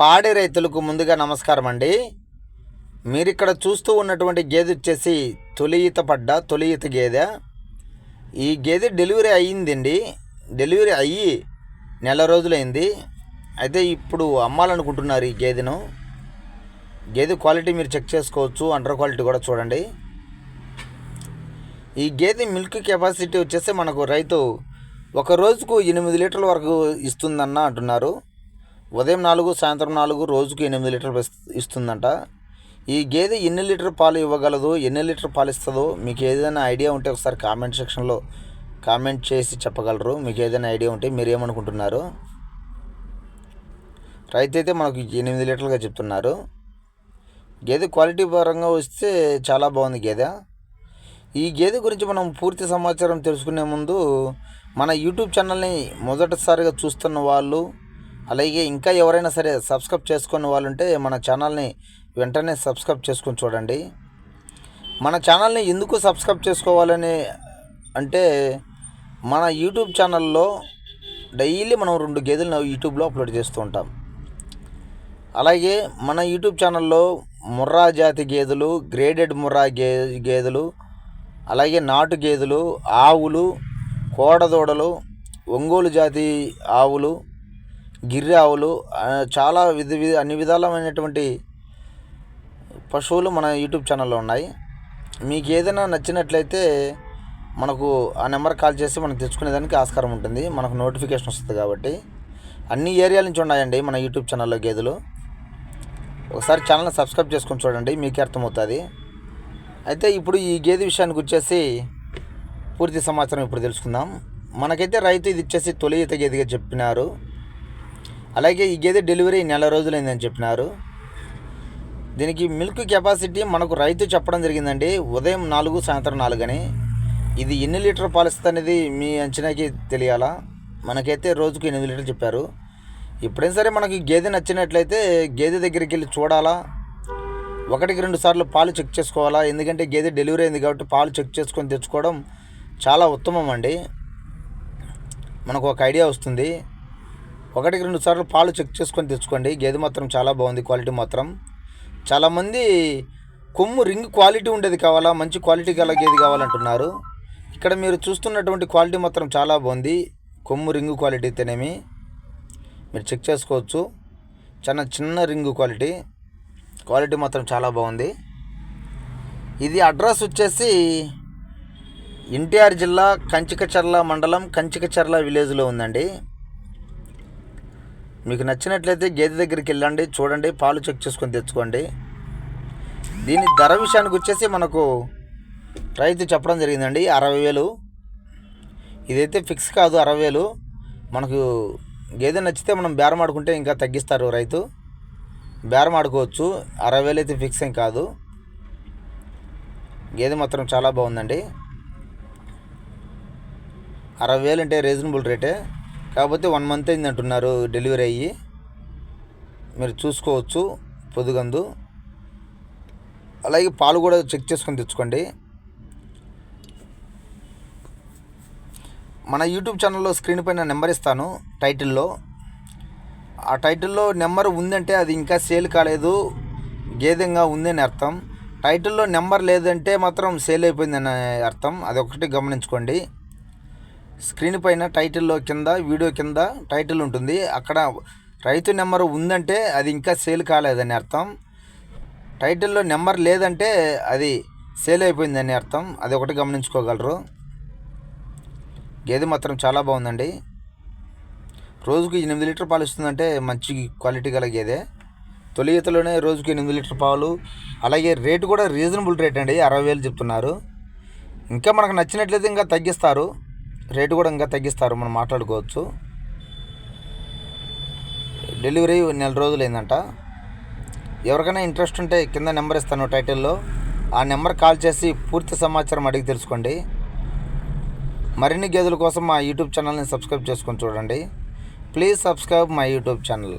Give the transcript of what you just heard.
పాడి రైతులకు ముందుగా నమస్కారం అండి. మీరు ఇక్కడ చూస్తూ ఉన్నటువంటి గేదె వచ్చేసి తొలి ఈత పడ్డ తొలి ఈత గేదె. ఈ గేదె డెలివరీ అయ్యిందండి. డెలివరీ అయ్యి నెల రోజులైంది. అయితే ఇప్పుడు అమ్మాలనుకుంటున్నారు ఈ గేదెను. గేదె క్వాలిటీ మీరు చెక్ చేసుకోవచ్చు అండర్ క్వాలిటీ కూడా చూడండి. ఈ గేదె మిల్క్ కెపాసిటీ వచ్చేసి మనకు రైతు ఒక రోజుకు ఎనిమిది లీటర్ల వరకు ఇస్తుందన్న అంటున్నారు. ఉదయం నాలుగు సాయంత్రం నాలుగు రోజుకు ఎనిమిది లీటర్లు ఇస్తుందంట. ఈ గేదె ఎన్ని లీటర్ పాలు ఇవ్వగలదు ఎన్ని లీటర్ పాలు ఇస్తుందో మీకు ఏదైనా ఐడియా ఉంటే ఒకసారి కామెంట్ సెక్షన్లో కామెంట్ చేసి చెప్పగలరు. మీకు ఏదైనా ఐడియా ఉంటే మీరు ఏమనుకుంటున్నారు? రైతు అయితే మనకు ఎనిమిది లీటర్లుగా చెప్తున్నారు. గేదె క్వాలిటీ పరంగా వస్తే చాలా బాగుంది గేదె. ఈ గేదె గురించి మనం పూర్తి సమాచారం తెలుసుకునే ముందు మన యూట్యూబ్ ఛానల్ని మొదటిసారిగా చూస్తున్న వాళ్ళు అలాగే ఇంకా ఎవరైనా సరే సబ్స్క్రైబ్ చేసుకున్న వాళ్ళు ఉంటే మన ఛానల్ని వెంటనే సబ్స్క్రైబ్ చేసుకొని చూడండి. మన ఛానల్ని ఎందుకు సబ్స్క్రైబ్ చేసుకోవాలని అంటే మన యూట్యూబ్ ఛానల్లో డైలీ మనం రెండు గేదెలను యూట్యూబ్లో అప్లోడ్ చేస్తూ ఉంటాం. అలాగే మన యూట్యూబ్ ఛానల్లో ముర్రా జాతి గేదెలు గ్రేడెడ్ ముర్రా గే గేదెలు అలాగే నాటు గేదెలు ఆవులు కోడదూడలు ఒంగోలు జాతి ఆవులు గిర్రె ఆవులు చాలా విధ విధ అన్ని విధాలమైనటువంటి పశువులు మన యూట్యూబ్ ఛానల్లో ఉన్నాయి. మీకు ఏదైనా నచ్చినట్లయితే మనకు ఆ నెంబర్ కాల్ చేసి మనం తెచ్చుకునేదానికి ఆస్కారం ఉంటుంది. మనకు నోటిఫికేషన్ వస్తుంది కాబట్టి. అన్ని ఏరియాల నుంచి ఉన్నాయండి మన యూట్యూబ్ ఛానల్లో గేదెలు. ఒకసారి ఛానల్ని సబ్స్క్రైబ్ చేసుకొని చూడండి మీకే అర్థమవుతుంది. అయితే ఇప్పుడు ఈ గేదె విషయానికి వచ్చేసి పూర్తి సమాచారం ఇప్పుడు తెలుసుకుందాం. మనకైతే రైతు ఇది ఇచ్చేసి తొలి ఈత గేదెగా చెప్పినారు. అలాగే ఈ గేదె డెలివరీ నెల రోజులైందని చెప్పినారు. దీనికి మిల్క్ కెపాసిటీ మనకు రైతు చెప్పడం జరిగిందండి. ఉదయం నాలుగు సాయంత్రం నాలుగు అని ఇది ఎన్ని లీటర్ పాలిస్తుంది అనేది మీ అంచనాకి తెలియాలా? మనకైతే రోజుకు ఎనిమిది లీటర్లు చెప్పారు. ఎప్పుడైనా సరే మనకి గేదె నచ్చినట్లయితే గేదె దగ్గరికి వెళ్ళి చూడాలా? ఒకటికి రెండు సార్లు పాలు చెక్ చేసుకోవాలా? ఎందుకంటే గేదె డెలివరీ అయింది కాబట్టి పాలు చెక్ చేసుకొని తెచ్చుకోవడం చాలా ఉత్తమం అండి. మనకు ఒక ఐడియా వస్తుంది. ఒకటికి రెండు సార్లు పాలు చెక్ చేసుకొని తెచ్చుకోండి. గేదె మాత్రం చాలా బాగుంది క్వాలిటీ మాత్రం. చాలామంది కొమ్ము రింగ్ క్వాలిటీ ఉండేది కావాలా మంచి క్వాలిటీ గల గేది కావాలంటున్నారు. ఇక్కడ మీరు చూస్తున్నటువంటి క్వాలిటీ మాత్రం చాలా బాగుంది కొమ్ము రింగు క్వాలిటీ అయితేనేమి. మీరు చెక్ చేసుకోవచ్చు. చాలా చిన్న రింగు క్వాలిటీ క్వాలిటీ మాత్రం చాలా బాగుంది. ఇది అడ్రస్ వచ్చేసి ఎన్టీఆర్ జిల్లా కంచికచర్ల మండలం కంచికచర్ల విలేజ్లో ఉందండి. మీకు నచ్చినట్లయితే గేదె దగ్గరికి వెళ్ళండి చూడండి పాలు చెక్ చేసుకొని తెచ్చుకోండి. దీని ధర విషయానికి వచ్చేసి మనకు రైతు చెప్పడం జరిగిందండి అరవై వేలు. ఇదైతే ఫిక్స్ కాదు అరవై వేలు. మనకు గేదె నచ్చితే మనం బేరం ఆడుకుంటే ఇంకా తగ్గిస్తారు రైతు. బేరం ఆడుకోవచ్చు అరవై వేలు అయితే ఫిక్స్ ఏం కాదు. గేదె మాత్రం చాలా బాగుందండి. అరవై వేలు అంటే రీజనబుల్ రేటే. కాకపోతే వన్ మంత్ అయింది అంటున్నారు డెలివరీ అయ్యి. మీరు చూసుకోవచ్చు పొదుగందు. అలాగే పాలు కూడా చెక్ చేసుకొని తెచ్చుకోండి. మన యూట్యూబ్ ఛానల్లో స్క్రీన్ పైన నెంబర్ ఇస్తాను టైటిల్లో. ఆ టైటిల్లో నెంబర్ ఉందంటే అది ఇంకా సేల్ కాలేదు. గేదెంగా ఉందని అర్థం. టైటిల్లో నెంబర్ లేదంటే మాత్రం సేల్ అయిపోయిందని అర్థం. అది ఒకటి గమనించుకోండి. స్క్రీన్ పైన టైటిల్లో కింద వీడియో కింద టైటిల్ ఉంటుంది. అక్కడ రైతు నెంబర్ ఉందంటే అది ఇంకా సేల్ కాలేదని అర్థం. టైటిల్లో నెంబర్ లేదంటే అది సేల్ అయిపోయిందని అర్థం. అది ఒకటి గమనించుకోగలరు. గేదె మాత్రం చాలా బాగుందండి. రోజుకు ఎనిమిది లీటర్ పాలు ఇస్తుందంటే మంచి క్వాలిటీ గల గేదె. తొలి ఈతలోనే రోజుకి ఎనిమిది లీటర్ పాలు. అలాగే రేటు కూడా రీజనబుల్ రేట్ అండి అరవై వేలు చెప్తున్నారు. ఇంకా మనకు నచ్చినట్లయితే ఇంకా తగ్గిస్తారు. రేటు కూడా ఇంకా తగ్గిస్తారు మనం మాట్లాడుకోవచ్చు. డెలివరీ నెల రోజులు రోజులైందంట ఎవరికైనా ఇంట్రెస్ట్ ఉంటే కింద నెంబర్ ఇస్తాను టైటిల్లో. ఆ నెంబర్ కాల్ చేసి పూర్తి సమాచారం అడిగి తెలుసుకోండి. మరిన్ని గేదెల కోసం మా యూట్యూబ్ ఛానల్ని సబ్స్క్రైబ్ చేసుకొని చూడండి. Please subscribe my YouTube channel.